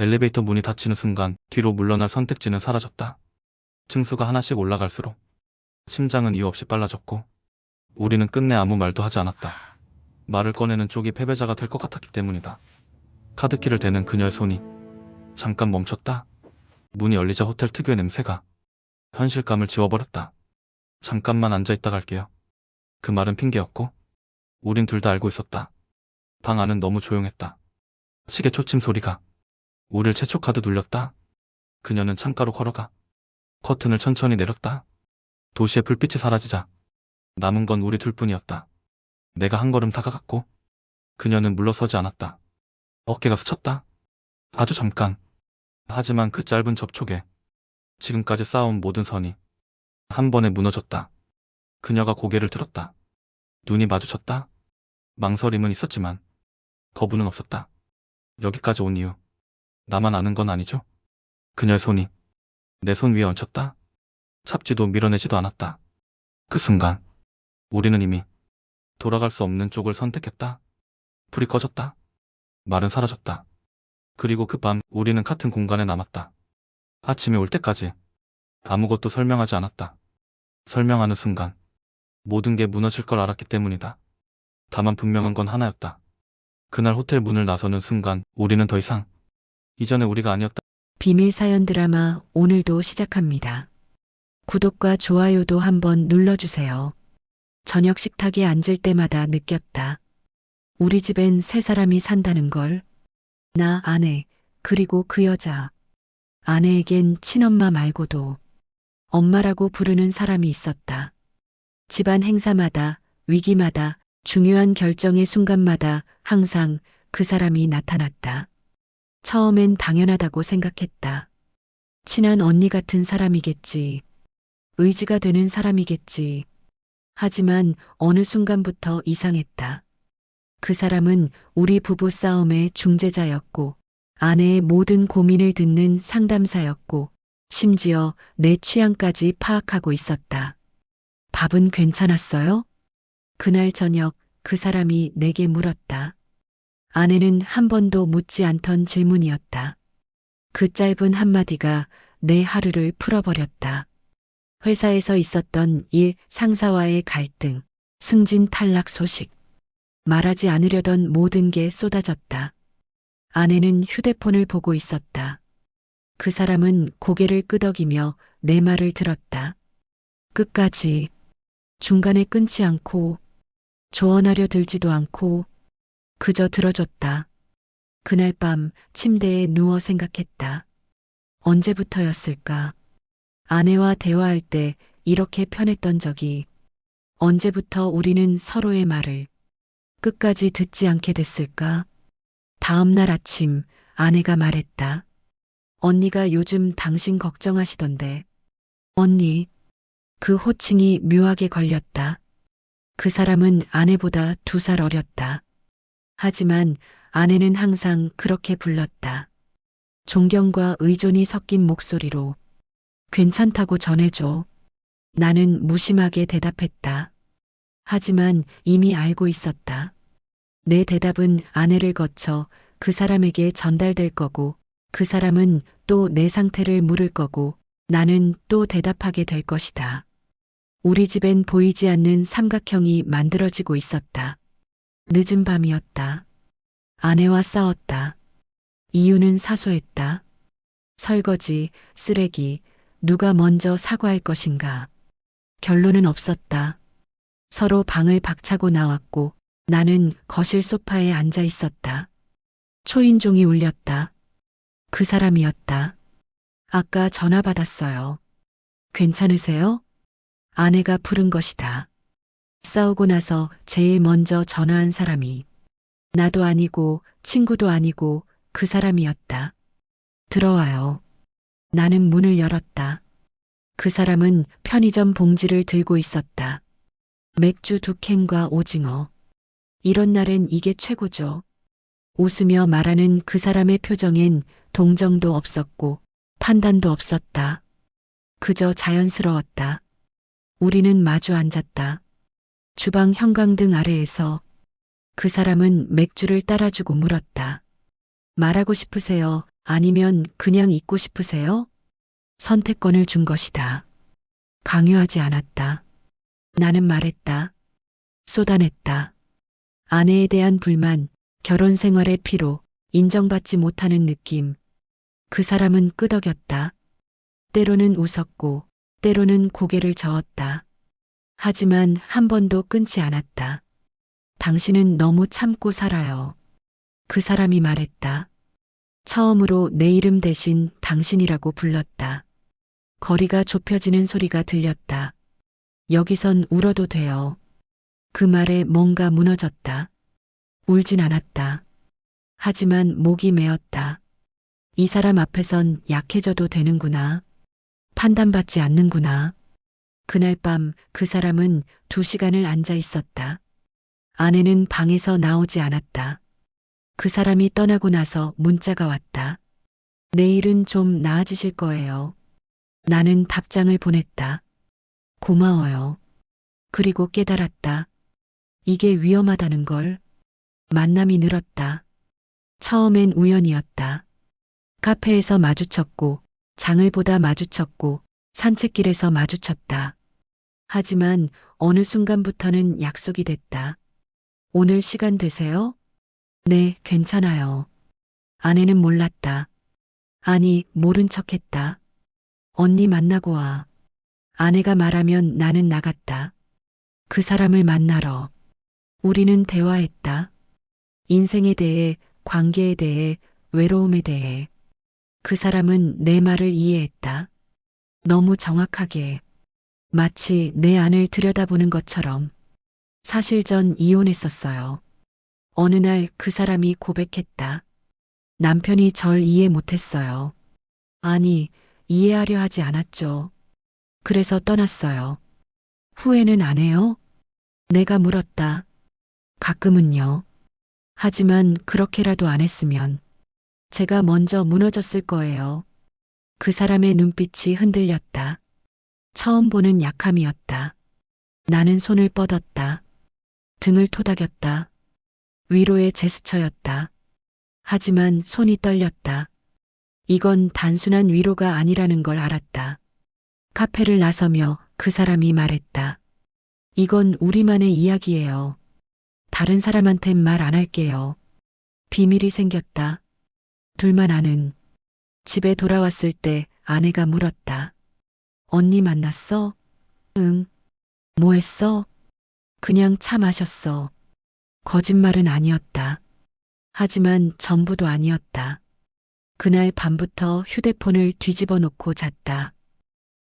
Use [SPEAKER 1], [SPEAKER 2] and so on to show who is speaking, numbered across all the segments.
[SPEAKER 1] 엘리베이터 문이 닫히는 순간 뒤로 물러날 선택지는 사라졌다. 층수가 하나씩 올라갈수록 심장은 이유 없이 빨라졌고 우리는 끝내 아무 말도 하지 않았다. 말을 꺼내는 쪽이 패배자가 될 것 같았기 때문이다. 카드키를 대는 그녀의 손이 잠깐 멈췄다. 문이 열리자 호텔 특유의 냄새가 현실감을 지워버렸다. 잠깐만 앉아있다 갈게요. 그 말은 핑계였고 우린 둘 다 알고 있었다. 방 안은 너무 조용했다. 시계 초침 소리가 우릴 재촉하듯 울렸다. 그녀는 창가로 걸어가 커튼을 천천히 내렸다. 도시의 불빛이 사라지자 남은 건 우리 둘뿐이었다. 내가 한 걸음 다가갔고 그녀는 물러서지 않았다. 어깨가 스쳤다. 아주 잠깐. 하지만 그 짧은 접촉에 지금까지 쌓아온 모든 선이 한 번에 무너졌다. 그녀가 고개를 들었다. 눈이 마주쳤다. 망설임은 있었지만 거부는 없었다. 여기까지 온 이유 나만 아는 건 아니죠? 그녀의 손이 내 손 위에 얹혔다. 잡지도 밀어내지도 않았다. 그 순간 우리는 이미 돌아갈 수 없는 쪽을 선택했다. 불이 꺼졌다. 말은 사라졌다. 그리고 그 밤 우리는 같은 공간에 남았다. 아침이 올 때까지 아무것도 설명하지 않았다. 설명하는 순간 모든 게 무너질 걸 알았기 때문이다. 다만 분명한 건 하나였다. 그날 호텔 문을 나서는 순간 우리는 더 이상 이전에 우리가 아니었다.
[SPEAKER 2] 비밀 사연 드라마 오늘도 시작합니다. 구독과 좋아요도 한번 눌러주세요. 저녁 식탁에 앉을 때마다 느꼈다. 우리 집엔 세 사람이 산다는 걸. 나 아내, 그리고 그 여자. 아내에겐 친엄마 말고도 엄마라고 부르는 사람이 있었다. 집안 행사마다, 위기마다, 중요한 결정의 순간마다 항상 그 사람이 나타났다. 처음엔 당연하다고 생각했다. 친한 언니 같은 사람이겠지. 의지가 되는 사람이겠지. 하지만 어느 순간부터 이상했다. 그 사람은 우리 부부 싸움의 중재자였고, 아내의 모든 고민을 듣는 상담사였고, 심지어 내 취향까지 파악하고 있었다. 밥은 괜찮았어요? 그날 저녁 그 사람이 내게 물었다. 아내는 한 번도 묻지 않던 질문이었다. 그 짧은 한마디가 내 하루를 풀어버렸다. 회사에서 있었던 일, 상사와의 갈등, 승진 탈락 소식. 말하지 않으려던 모든 게 쏟아졌다. 아내는 휴대폰을 보고 있었다. 그 사람은 고개를 끄덕이며 내 말을 들었다. 끝까지 중간에 끊지 않고 조언하려 들지도 않고 그저 들어줬다. 그날 밤 침대에 누워 생각했다. 언제부터였을까? 아내와 대화할 때 이렇게 편했던 적이 언제부터 우리는 서로의 말을 끝까지 듣지 않게 됐을까? 다음 날 아침 아내가 말했다. 언니가 요즘 당신 걱정하시던데. 언니, 그 호칭이 묘하게 걸렸다. 그 사람은 아내보다 두 살 어렸다. 하지만 아내는 항상 그렇게 불렀다. 존경과 의존이 섞인 목소리로 괜찮다고 전해줘. 나는 무심하게 대답했다. 하지만 이미 알고 있었다. 내 대답은 아내를 거쳐 그 사람에게 전달될 거고 그 사람은 또 내 상태를 물을 거고 나는 또 대답하게 될 것이다. 우리 집엔 보이지 않는 삼각형이 만들어지고 있었다. 늦은 밤이었다. 아내와 싸웠다. 이유는 사소했다. 설거지, 쓰레기, 누가 먼저 사과할 것인가. 결론은 없었다. 서로 방을 박차고 나왔고 나는 거실 소파에 앉아 있었다. 초인종이 울렸다. 그 사람이었다. 아까 전화 받았어요. 괜찮으세요? 아내가 부른 것이다. 싸우고 나서 제일 먼저 전화한 사람이 나도 아니고 친구도 아니고 그 사람이었다. 들어와요. 나는 문을 열었다. 그 사람은 편의점 봉지를 들고 있었다. 맥주 두 캔과 오징어. 이런 날엔 이게 최고죠. 웃으며 말하는 그 사람의 표정엔 동정도 없었고 판단도 없었다. 그저 자연스러웠다. 우리는 마주 앉았다. 주방 형광등 아래에서 그 사람은 맥주를 따라주고 물었다. 말하고 싶으세요? 아니면 그냥 잊고 싶으세요? 선택권을 준 것이다. 강요하지 않았다. 나는 말했다. 쏟아냈다. 아내에 대한 불만, 결혼 생활의 피로, 인정받지 못하는 느낌. 그 사람은 끄덕였다. 때로는 웃었고, 때로는 고개를 저었다. 하지만 한 번도 끊지 않았다. 당신은 너무 참고 살아요. 그 사람이 말했다. 처음으로 내 이름 대신 당신이라고 불렀다. 거리가 좁혀지는 소리가 들렸다. 여기선 울어도 돼요. 그 말에 뭔가 무너졌다. 울진 않았다. 하지만 목이 메었다. 이 사람 앞에선 약해져도 되는구나. 판단받지 않는구나. 그날 밤 그 사람은 두 시간을 앉아 있었다. 아내는 방에서 나오지 않았다. 그 사람이 떠나고 나서 문자가 왔다. 내일은 좀 나아지실 거예요. 나는 답장을 보냈다. 고마워요. 그리고 깨달았다. 이게 위험하다는 걸. 만남이 늘었다. 처음엔 우연이었다. 카페에서 마주쳤고, 장을 보다 마주쳤고, 산책길에서 마주쳤다. 하지만 어느 순간부터는 약속이 됐다. 오늘 시간 되세요? 네, 괜찮아요. 아내는 몰랐다. 아니, 모른 척 했다. 언니 만나고 와. 아내가 말하면 나는 나갔다. 그 사람을 만나러. 우리는 대화했다. 인생에 대해, 관계에 대해, 외로움에 대해. 그 사람은 내 말을 이해했다. 너무 정확하게. 마치 내 안을 들여다보는 것처럼. 사실 전 이혼했었어요. 어느 날 그 사람이 고백했다. 남편이 절 이해 못했어요. 아니, 이해하려 하지 않았죠. 그래서 떠났어요. 후회는 안 해요? 내가 물었다. 가끔은요. 하지만 그렇게라도 안 했으면 제가 먼저 무너졌을 거예요. 그 사람의 눈빛이 흔들렸다. 처음 보는 약함이었다. 나는 손을 뻗었다. 등을 토닥였다. 위로의 제스처였다. 하지만 손이 떨렸다. 이건 단순한 위로가 아니라는 걸 알았다. 카페를 나서며 그 사람이 말했다. 이건 우리만의 이야기예요. 다른 사람한텐 말 안 할게요. 비밀이 생겼다. 둘만 아는. 집에 돌아왔을 때 아내가 물었다. 언니 만났어? 응. 뭐 했어? 그냥 차 마셨어. 거짓말은 아니었다. 하지만 전부도 아니었다. 그날 밤부터 휴대폰을 뒤집어 놓고 잤다.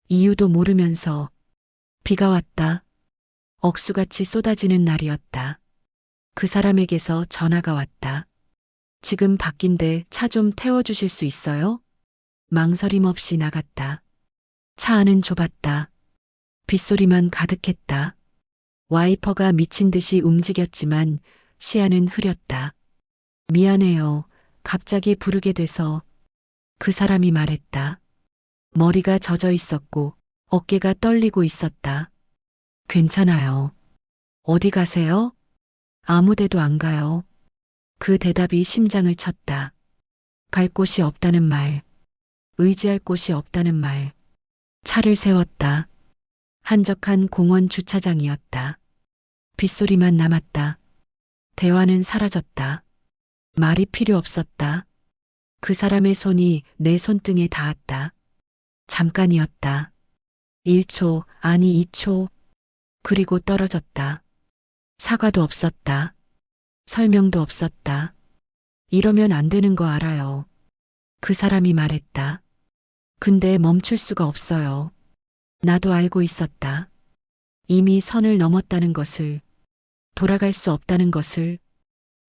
[SPEAKER 2] 이유도 모르면서 비가 왔다. 억수같이 쏟아지는 날이었다. 그 사람에게서 전화가 왔다. 지금 바뀐데 차 좀 태워주실 수 있어요? 망설임 없이 나갔다. 차 안은 좁았다. 빗소리만 가득했다. 와이퍼가 미친 듯이 움직였지만 시야는 흐렸다. 미안해요. 갑자기 부르게 돼서 그 사람이 말했다. 머리가 젖어 있었고 어깨가 떨리고 있었다. 괜찮아요. 어디 가세요? 아무 데도 안 가요. 그 대답이 심장을 쳤다. 갈 곳이 없다는 말. 의지할 곳이 없다는 말. 차를 세웠다. 한적한 공원 주차장이었다. 빗소리만 남았다. 대화는 사라졌다. 말이 필요 없었다. 그 사람의 손이 내 손등에 닿았다. 잠깐이었다. 1초, 아니 2초. 그리고 떨어졌다. 사과도 없었다. 설명도 없었다. 이러면 안 되는 거 알아요. 그 사람이 말했다. 근데 멈출 수가 없어요. 나도 알고 있었다. 이미 선을 넘었다는 것을, 돌아갈 수 없다는 것을,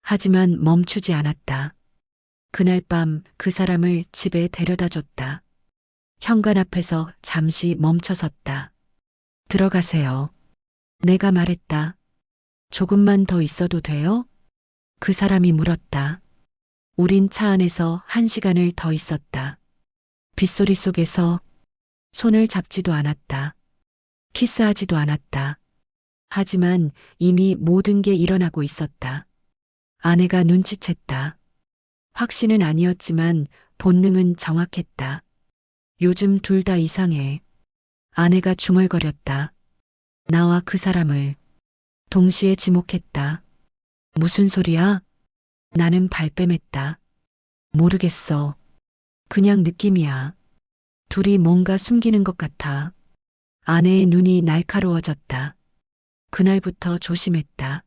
[SPEAKER 2] 하지만 멈추지 않았다. 그날 밤 그 사람을 집에 데려다 줬다. 현관 앞에서 잠시 멈춰 섰다. 들어가세요. 내가 말했다. 조금만 더 있어도 돼요? 그 사람이 물었다. 우린 차 안에서 한 시간을 더 있었다. 빗소리 속에서 손을 잡지도 않았다. 키스하지도 않았다. 하지만 이미 모든 게 일어나고 있었다. 아내가 눈치챘다. 확신은 아니었지만 본능은 정확했다. 요즘 둘 다 이상해. 아내가 중얼거렸다. 나와 그 사람을 동시에 지목했다. 무슨 소리야? 나는 발뺌했다. 모르겠어. 그냥 느낌이야. 둘이 뭔가 숨기는 것 같아. 아내의 눈이 날카로워졌다. 그날부터 조심했다.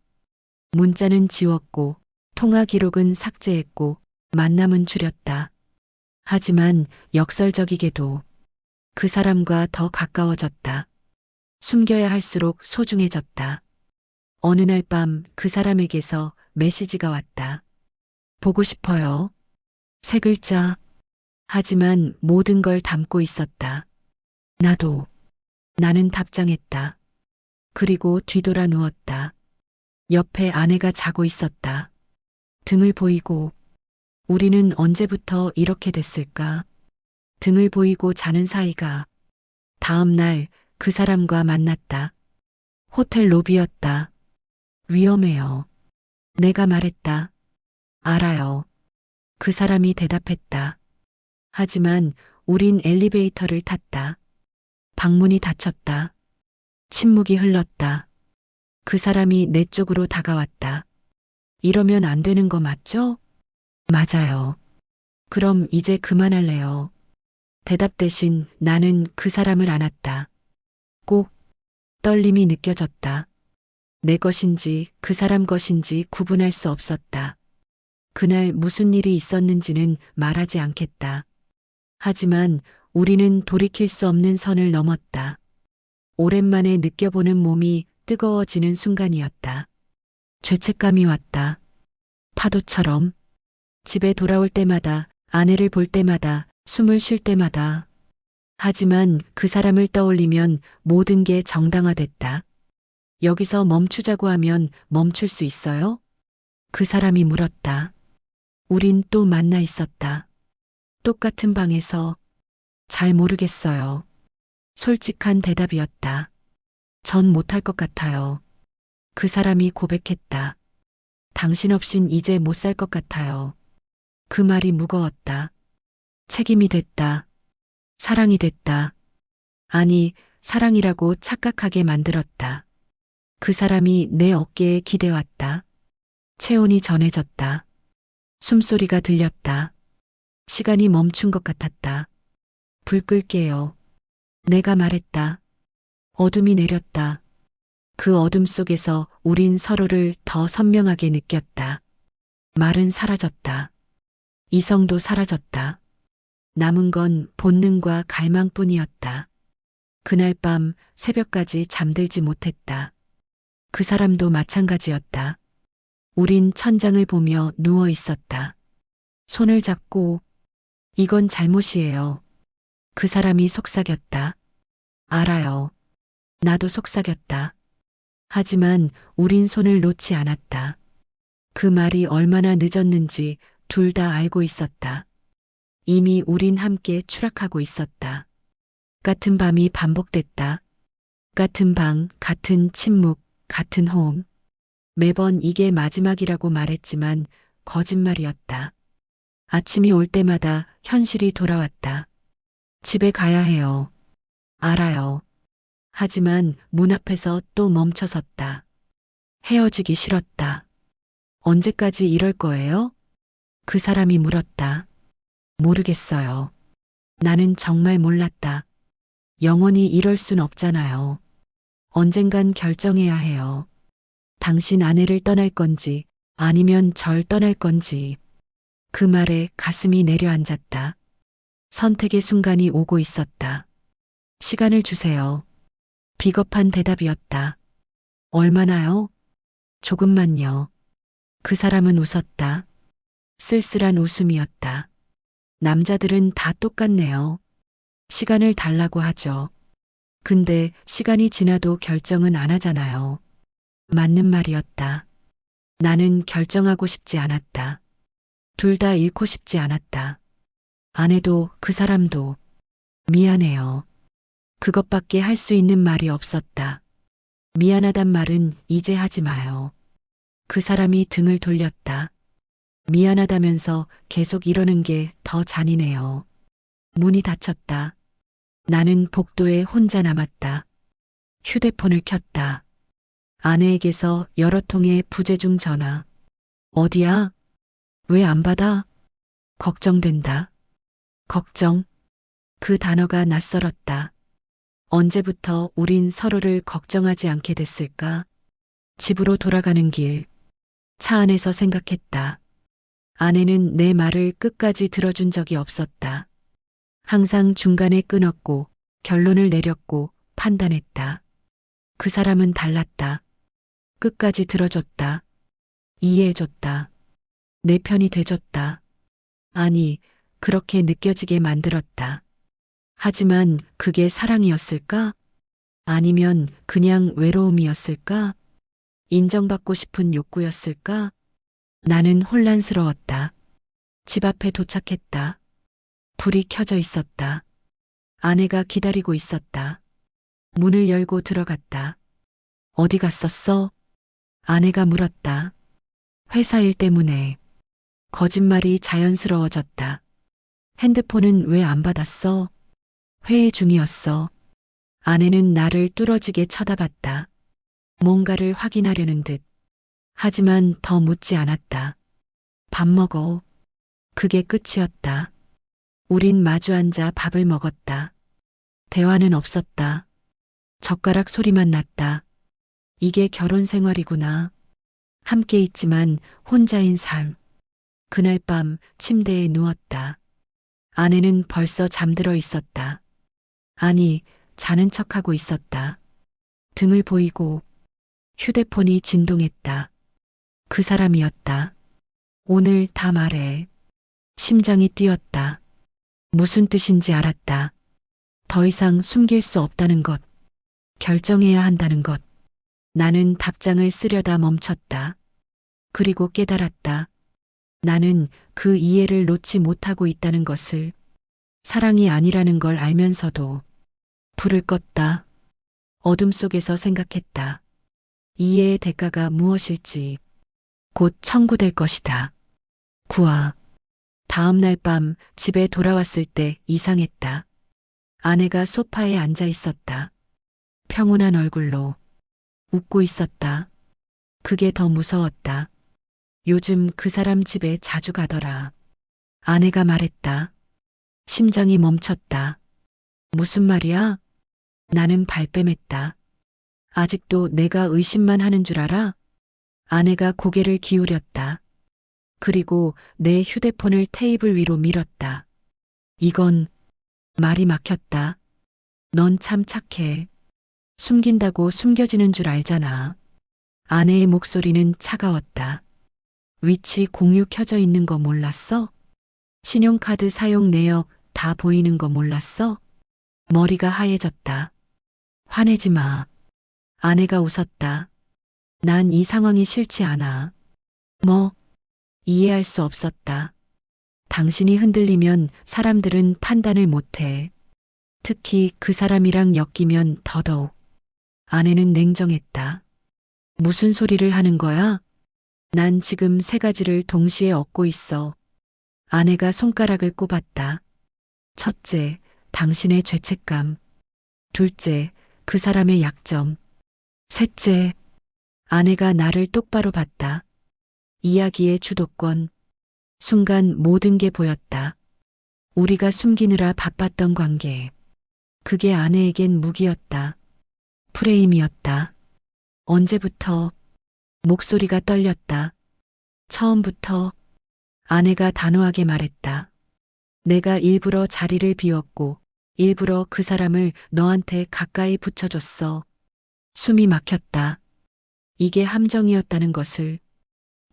[SPEAKER 2] 문자는 지웠고, 통화 기록은 삭제했고, 만남은 줄였다. 하지만 역설적이게도 그 사람과 더 가까워졌다. 숨겨야 할수록 소중해졌다. 어느 날 밤 그 사람에게서 메시지가 왔다. 보고 싶어요. 세 글자. 하지만 모든 걸 담고 있었다. 나도. 나는 답장했다. 그리고 뒤돌아 누웠다. 옆에 아내가 자고 있었다. 등을 보이고 우리는 언제부터 이렇게 됐을까? 등을 보이고 자는 사이가 다음 날 그 사람과 만났다. 호텔 로비였다. 위험해요. 내가 말했다. 알아요. 그 사람이 대답했다. 하지만 우린 엘리베이터를 탔다. 방문이 닫혔다. 침묵이 흘렀다. 그 사람이 내 쪽으로 다가왔다. 이러면 안 되는 거 맞죠? 맞아요. 그럼 이제 그만할래요. 대답 대신 나는 그 사람을 안았다. 꼭 떨림이 느껴졌다. 내 것인지 그 사람 것인지 구분할 수 없었다. 그날 무슨 일이 있었는지는 말하지 않겠다. 하지만 우리는 돌이킬 수 없는 선을 넘었다. 오랜만에 느껴보는 몸이 뜨거워지는 순간이었다. 죄책감이 왔다. 파도처럼 집에 돌아올 때마다 아내를 볼 때마다 숨을 쉴 때마다 하지만 그 사람을 떠올리면 모든 게 정당화됐다. 여기서 멈추자고 하면 멈출 수 있어요? 그 사람이 물었다. 우린 또 만나 있었다. 똑같은 방에서 잘 모르겠어요. 솔직한 대답이었다. 전 못할 것 같아요. 그 사람이 고백했다. 당신 없인 이제 못 살 것 같아요. 그 말이 무거웠다. 책임이 됐다. 사랑이 됐다. 아니, 사랑이라고 착각하게 만들었다. 그 사람이 내 어깨에 기대왔다. 체온이 전해졌다. 숨소리가 들렸다. 시간이 멈춘 것 같았다. 불 끌게요. 내가 말했다. 어둠이 내렸다. 그 어둠 속에서 우린 서로를 더 선명하게 느꼈다. 말은 사라졌다. 이성도 사라졌다. 남은 건 본능과 갈망뿐이었다. 그날 밤 새벽까지 잠들지 못했다. 그 사람도 마찬가지였다. 우린 천장을 보며 누워 있었다. 손을 잡고 이건 잘못이에요. 그 사람이 속삭였다. 알아요. 나도 속삭였다. 하지만 우린 손을 놓지 않았다. 그 말이 얼마나 늦었는지 둘 다 알고 있었다. 이미 우린 함께 추락하고 있었다. 같은 밤이 반복됐다. 같은 방, 같은 침묵, 같은 호흡. 매번 이게 마지막이라고 말했지만 거짓말이었다. 아침이 올 때마다 현실이 돌아왔다. 집에 가야 해요. 알아요. 하지만 문 앞에서 또 멈춰 섰다. 헤어지기 싫었다. 언제까지 이럴 거예요? 그 사람이 물었다. 모르겠어요. 나는 정말 몰랐다. 영원히 이럴 순 없잖아요. 언젠간 결정해야 해요. 당신 아내를 떠날 건지 아니면 절 떠날 건지. 그 말에 가슴이 내려앉았다. 선택의 순간이 오고 있었다. 시간을 주세요. 비겁한 대답이었다. 얼마나요? 조금만요. 그 사람은 웃었다. 쓸쓸한 웃음이었다. 남자들은 다 똑같네요. 시간을 달라고 하죠. 근데 시간이 지나도 결정은 안 하잖아요. 맞는 말이었다. 나는 결정하고 싶지 않았다. 둘 다 잃고 싶지 않았다. 아내도 그 사람도 미안해요. 그것밖에 할 수 있는 말이 없었다. 미안하단 말은 이제 하지 마요. 그 사람이 등을 돌렸다. 미안하다면서 계속 이러는 게 더 잔인해요. 문이 닫혔다. 나는 복도에 혼자 남았다. 휴대폰을 켰다. 아내에게서 여러 통의 부재중 전화. 어디야? 왜 안 받아? 걱정된다. 걱정. 그 단어가 낯설었다. 언제부터 우린 서로를 걱정하지 않게 됐을까? 집으로 돌아가는 길. 차 안에서 생각했다. 아내는 내 말을 끝까지 들어준 적이 없었다. 항상 중간에 끊었고 결론을 내렸고 판단했다. 그 사람은 달랐다. 끝까지 들어줬다. 이해해줬다. 내 편이 돼줬다. 아니, 그렇게 느껴지게 만들었다. 하지만 그게 사랑이었을까? 아니면 그냥 외로움이었을까? 인정받고 싶은 욕구였을까? 나는 혼란스러웠다. 집 앞에 도착했다. 불이 켜져 있었다. 아내가 기다리고 있었다. 문을 열고 들어갔다. 어디 갔었어? 아내가 물었다. 회사 일 때문에. 거짓말이 자연스러워졌다. 핸드폰은 왜 안 받았어? 회의 중이었어. 아내는 나를 뚫어지게 쳐다봤다. 뭔가를 확인하려는 듯. 하지만 더 묻지 않았다. 밥 먹어. 그게 끝이었다. 우린 마주 앉아 밥을 먹었다. 대화는 없었다. 젓가락 소리만 났다. 이게 결혼 생활이구나. 함께 있지만 혼자인 삶. 그날 밤 침대에 누웠다. 아내는 벌써 잠들어 있었다. 아니, 자는 척하고 있었다. 등을 보이고 휴대폰이 진동했다. 그 사람이었다. 오늘 다 말해. 심장이 뛰었다. 무슨 뜻인지 알았다. 더 이상 숨길 수 없다는 것. 결정해야 한다는 것. 나는 답장을 쓰려다 멈췄다. 그리고 깨달았다. 나는 그 이해를 놓지 못하고 있다는 것을 사랑이 아니라는 걸 알면서도 불을 껐다. 어둠 속에서 생각했다. 이해의 대가가 무엇일지 곧 청구될 것이다. 구아. 다음 날 밤 집에 돌아왔을 때 이상했다. 아내가 소파에 앉아 있었다. 평온한 얼굴로 웃고 있었다. 그게 더 무서웠다. 요즘 그 사람 집에 자주 가더라. 아내가 말했다. 심장이 멈췄다. 무슨 말이야? 나는 발뺌했다. 아직도 내가 의심만 하는 줄 알아? 아내가 고개를 기울였다. 그리고 내 휴대폰을 테이블 위로 밀었다. 이건 말이 막혔다. 넌 참 착해. 숨긴다고 숨겨지는 줄 알잖아. 아내의 목소리는 차가웠다. 위치 공유 켜져 있는 거 몰랐어? 신용카드 사용 내역 다 보이는 거 몰랐어? 머리가 하얘졌다. 화내지 마. 아내가 웃었다. 난 이 상황이 싫지 않아. 뭐? 이해할 수 없었다. 당신이 흔들리면 사람들은 판단을 못해. 특히 그 사람이랑 엮이면 더더욱. 아내는 냉정했다. 무슨 소리를 하는 거야? 난 지금 세 가지를 동시에 얻고 있어. 아내가 손가락을 꼽았다. 첫째, 당신의 죄책감. 둘째, 그 사람의 약점. 셋째, 아내가 나를 똑바로 봤다. 이야기의 주도권. 순간 모든 게 보였다. 우리가 숨기느라 바빴던 관계. 그게 아내에겐 무기였다. 프레임이었다. 언제부터 목소리가 떨렸다. 처음부터 아내가 단호하게 말했다. 내가 일부러 자리를 비웠고 일부러 그 사람을 너한테 가까이 붙여줬어. 숨이 막혔다. 이게 함정이었다는 것을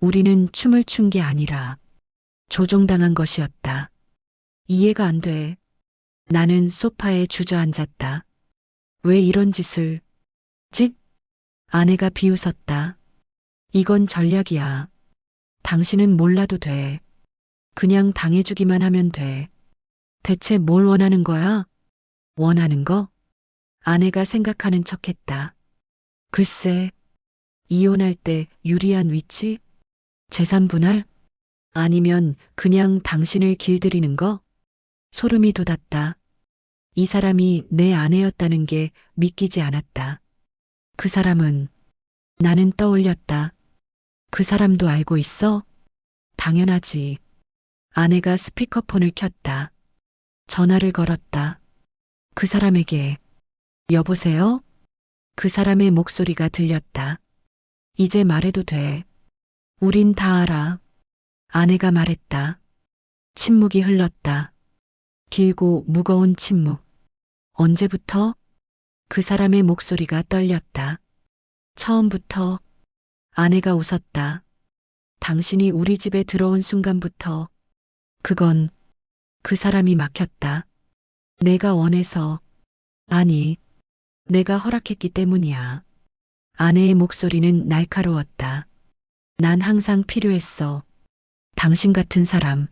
[SPEAKER 2] 우리는 춤을 춘 게 아니라 조종당한 것이었다. 이해가 안 돼. 나는 소파에 주저앉았다. 왜 이런 짓을? 직? 아내가 비웃었다. 이건 전략이야. 당신은 몰라도 돼. 그냥 당해주기만 하면 돼. 대체 뭘 원하는 거야? 원하는 거? 아내가 생각하는 척 했다. 글쎄, 이혼할 때 유리한 위치? 재산 분할? 아니면 그냥 당신을 길들이는 거? 소름이 돋았다. 이 사람이 내 아내였다는 게 믿기지 않았다. 그 사람은 나는 떠올렸다. 그 사람도 알고 있어? 당연하지. 아내가 스피커폰을 켰다. 전화를 걸었다. 그 사람에게 여보세요? 그 사람의 목소리가 들렸다. 이제 말해도 돼. 우린 다 알아. 아내가 말했다. 침묵이 흘렀다. 길고 무거운 침묵. 언제부터? 그 사람의 목소리가 떨렸다. 처음부터 아내가 웃었다. 당신이 우리 집에 들어온 순간부터 그건 그 사람이 막혔다. 내가 원해서 아니 내가 허락했기 때문이야. 아내의 목소리는 날카로웠다. 난 항상 필요했어. 당신 같은 사람.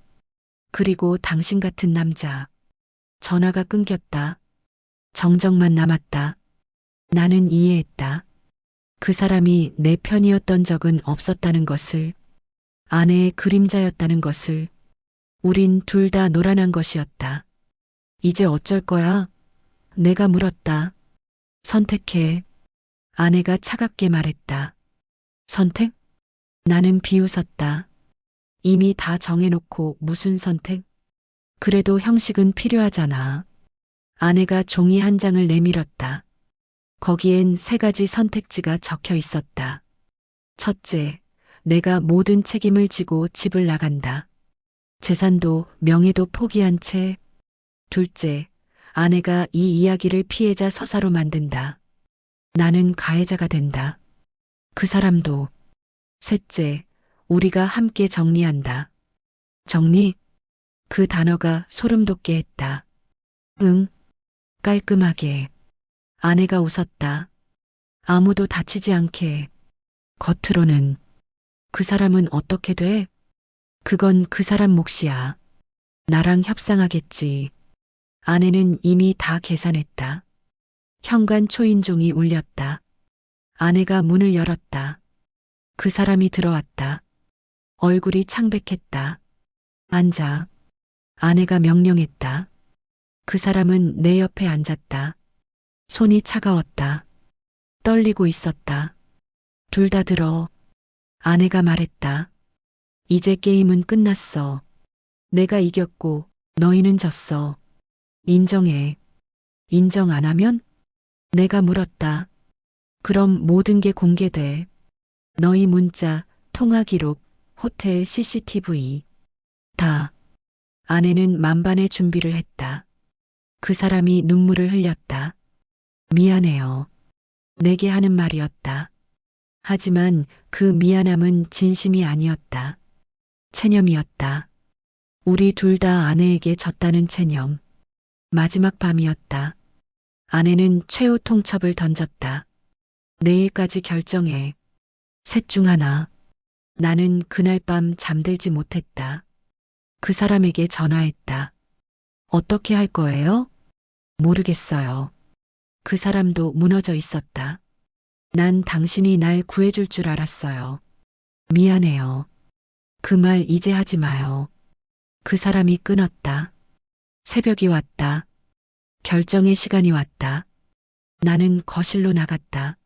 [SPEAKER 2] 그리고 당신 같은 남자. 전화가 끊겼다. 정적만 남았다. 나는 이해했다. 그 사람이 내 편이었던 적은 없었다는 것을, 아내의 그림자였다는 것을, 우린 둘 다 노란한 것이었다. 이제 어쩔 거야? 내가 물었다. 선택해. 아내가 차갑게 말했다. 선택? 나는 비웃었다. 이미 다 정해놓고 무슨 선택? 그래도 형식은 필요하잖아. 아내가 종이 한 장을 내밀었다. 거기엔 세 가지 선택지가 적혀 있었다. 첫째, 내가 모든 책임을 지고 집을 나간다. 재산도 명예도 포기한 채. 둘째, 아내가 이 이야기를 피해자 서사로 만든다. 나는 가해자가 된다. 그 사람도. 셋째, 우리가 함께 정리한다. 정리? 그 단어가 소름 돋게 했다. 응. 깔끔하게. 아내가 웃었다. 아무도 다치지 않게. 겉으로는. 그 사람은 어떻게 돼? 그건 그 사람 몫이야. 나랑 협상하겠지. 아내는 이미 다 계산했다. 현관 초인종이 울렸다. 아내가 문을 열었다. 그 사람이 들어왔다. 얼굴이 창백했다. 앉아. 아내가 명령했다. 그 사람은 내 옆에 앉았다. 손이 차가웠다. 떨리고 있었다. 둘 다 들어. 아내가 말했다. 이제 게임은 끝났어. 내가 이겼고 너희는 졌어. 인정해. 인정 안 하면? 내가 물었다. 그럼 모든 게 공개돼. 너희 문자, 통화 기록, 호텔 CCTV. 다. 아내는 만반의 준비를 했다. 그 사람이 눈물을 흘렸다. 미안해요. 내게 하는 말이었다. 하지만 그 미안함은 진심이 아니었다. 체념이었다. 우리 둘 다 아내에게 졌다는 체념. 마지막 밤이었다. 아내는 최후 통첩을 던졌다. 내일까지 결정해. 셋 중 하나. 나는 그날 밤 잠들지 못했다. 그 사람에게 전화했다. 어떻게 할 거예요? 모르겠어요. 그 사람도 무너져 있었다. 난 당신이 날 구해줄 줄 알았어요. 미안해요. 그 말 이제 하지 마요. 그 사람이 끊었다. 새벽이 왔다. 결정의 시간이 왔다. 나는 거실로 나갔다.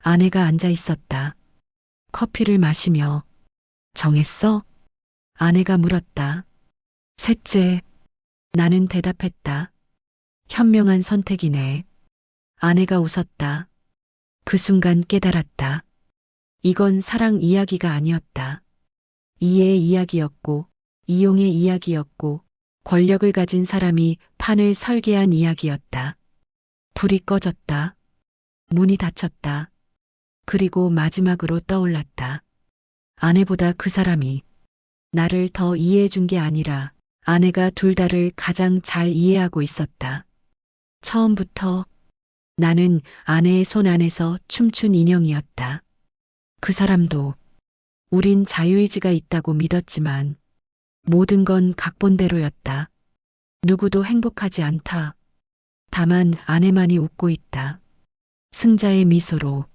[SPEAKER 2] 아내가 앉아 있었다. 커피를 마시며 정했어? 아내가 물었다. 셋째, 나는 대답했다. 현명한 선택이네. 아내가 웃었다. 그 순간 깨달았다. 이건 사랑 이야기가 아니었다. 이해의 이야기였고, 이용의 이야기였고, 권력을 가진 사람이 판을 설계한 이야기였다. 불이 꺼졌다. 문이 닫혔다. 그리고 마지막으로 떠올랐다. 아내보다 그 사람이 나를 더 이해해 준 게 아니라 아내가 둘 다를 가장 잘 이해하고 있었다. 처음부터 나는 아내의 손 안에서 춤춘 인형이었다. 그 사람도 우린 자유의지가 있다고 믿었지만 모든 건 각본대로였다. 누구도 행복하지 않다. 다만 아내만이 웃고 있다. 승자의 미소로